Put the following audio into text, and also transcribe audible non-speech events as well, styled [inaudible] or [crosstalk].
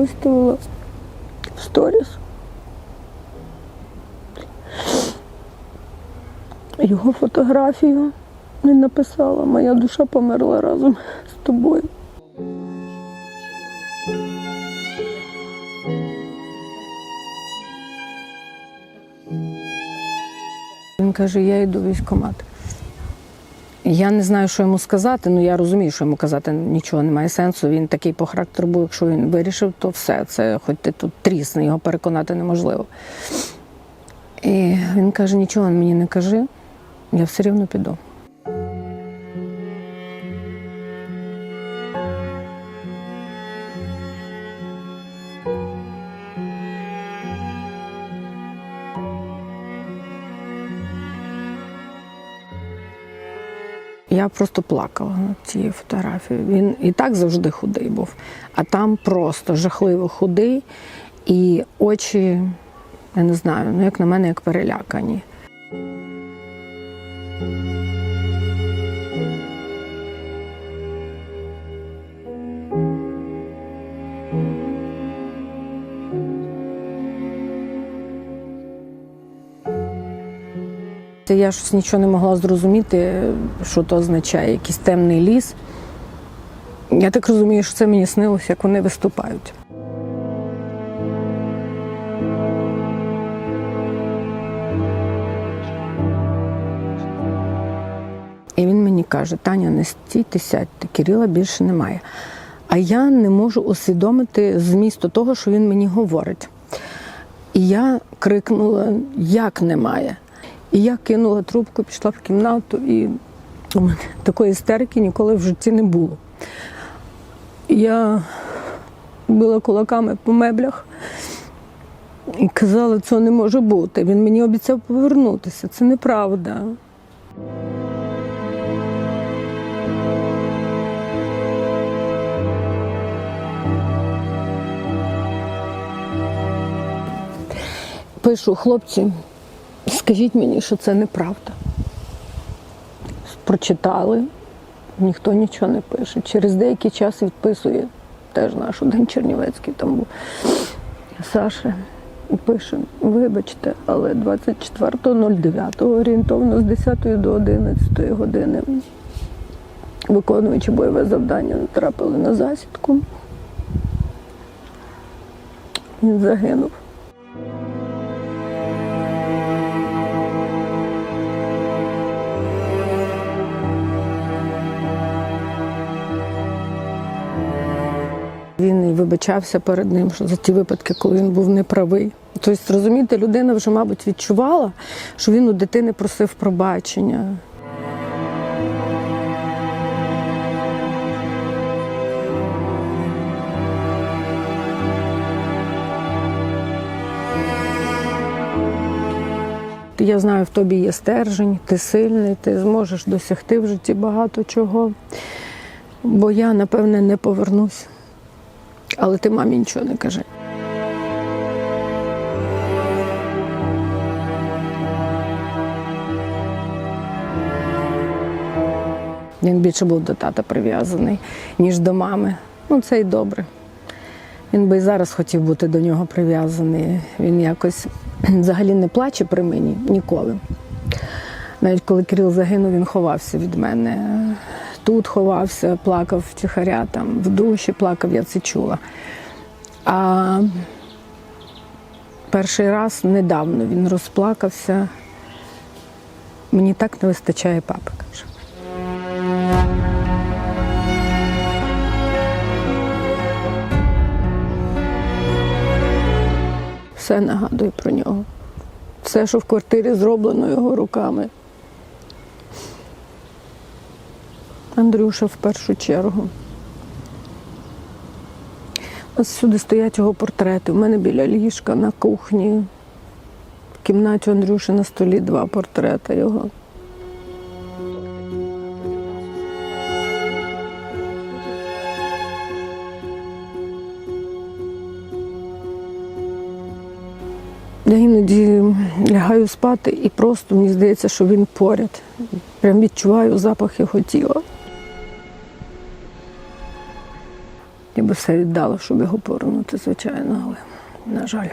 виставила в сторіс. Його фотографію не написала. Моя душа померла разом з тобою. Він каже, я йду в військкомат. Я не знаю, що йому сказати, але я розумію, що йому казати нічого немає сенсу. Він такий по характеру був, якщо він вирішив, то все. Це хоч ти тут трісни, його переконати неможливо. І він каже: нічого мені не кажи, я все рівно піду. Я просто плакала над цією фотографією. Він і так завжди худий був, а там просто жахливо худий, і очі, я не знаю, ну як на мене, як перелякані. Я щось нічого не могла зрозуміти, що то означає, якийсь темний ліс. Я так розумію, що це мені снилося, як вони виступають. І він мені каже: Таня, не стійте, сядьте, Кирила більше немає. А я не можу усвідомити змісту того, що він мені говорить. І я крикнула: як немає? І я кинула трубку, пішла в кімнату, і у мене [laughs] такої істерики ніколи в житті не було. Я била кулаками по меблях і казала, це не може бути. Він мені обіцяв повернутися. Це неправда. Пишу, хлопці, скажіть мені, що це неправда. Прочитали, ніхто нічого не пише. Через деякий час відписує теж наш один Чернівецький там був Саша. І пише, вибачте, але 24.09 орієнтовно з 10 до 11 години, виконуючи бойове завдання, натрапили на засідку. Він загинув. Він вибачався перед ним що за ті випадки, коли він був неправий. Тобто, розумієте, людина вже, мабуть, відчувала, що він у дитини просив пробачення. Я знаю, в тобі є стержень, ти сильний, ти зможеш досягти в житті багато чого. Бо я, напевне, не повернусь. Але ти мамі нічого не кажи. Він більше був до тата прив'язаний, ніж до мами. Ну, це й добре. Він би і зараз хотів бути до нього прив'язаний. Він якось [clears throat] взагалі не плаче при мені ніколи. Навіть коли Кирил загинув, він ховався від мене. Тут ховався, плакав втіхаря, там в душі плакав, я це чула. А перший раз недавно він розплакався. Мені так не вистачає папи, каже. Все нагадує про нього. Все, що в квартирі зроблено його руками. Андрюша в першу чергу. Ось сюди стоять його портрети. У мене біля ліжка на кухні. В кімнаті Андрюші на столі два портрети його. Я іноді лягаю спати і просто мені здається, що він поряд. Прям відчуваю запах його тіла. Я би все віддала, щоб його повернути, звичайно, але на жаль.